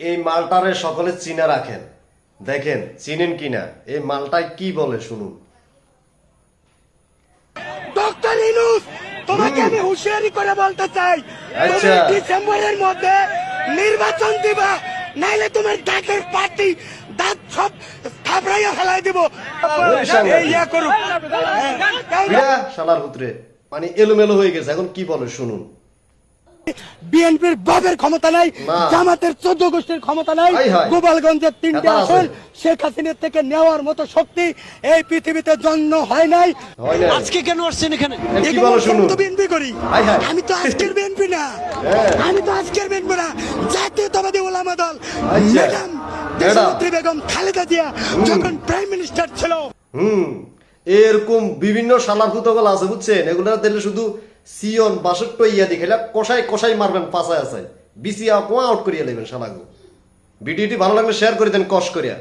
এই মালটারে সকলে চিনে রাখেন। দেখেন চিনেন কিনা? এই মালটায় কি বলে শুনুন। ডক্টর ইনুস তোমাকে আমি হুঁশিয়ারি করে বলতে চাই তুমি আচ্ছা। ডিসেম্বরের মধ্যে নির্বাচন দিবা নাইলে তোমার দাঁতের পার্টি দাঁত সব থাবড়াইয়া ফেলাই দিব। ইয়া করুক। শালার মানে এলোমেলো হয়ে গেছে এখন কি বলে শুনুন। বিএনপির বাবের ক্ষমতা নাই। জামাতের চোদ্দ গোষ্ঠীর ক্ষমতা নাই। গোপালগঞ্জের তিনটে আসন শেখ হাসিনার থেকে নেওয়ার মতো শক্তি এই পৃথিবীতে জন্ম হয় নাই। আজকে কেন আসছেন এখানে? বিএনপি করি। আমি তো আজকের বিএনপি না। হ্যাঁ। আমি তো আজকের বিএনপি না। জাতীয়তাবাদী ওলামা দল। ম্যাডাম দেশনেত্রী বেগম খালেদা জিয়া যখন প্রাইম মিনিস্টার ছিল। হুম। এরকম বিভিন্ন শালার পুতগল আছে, বুঝছেন? এগুলো দিলে শুধু সিয়ন, বাষট্ট ইয়া দেখাইলে কষাই কষাই মারবেন পাশায় আছে বিসি আউট করিয়া নেবেন সালাগু ভিডিওটি ভালো লাগলে শেয়ার করে দেন, কষ করিয়া।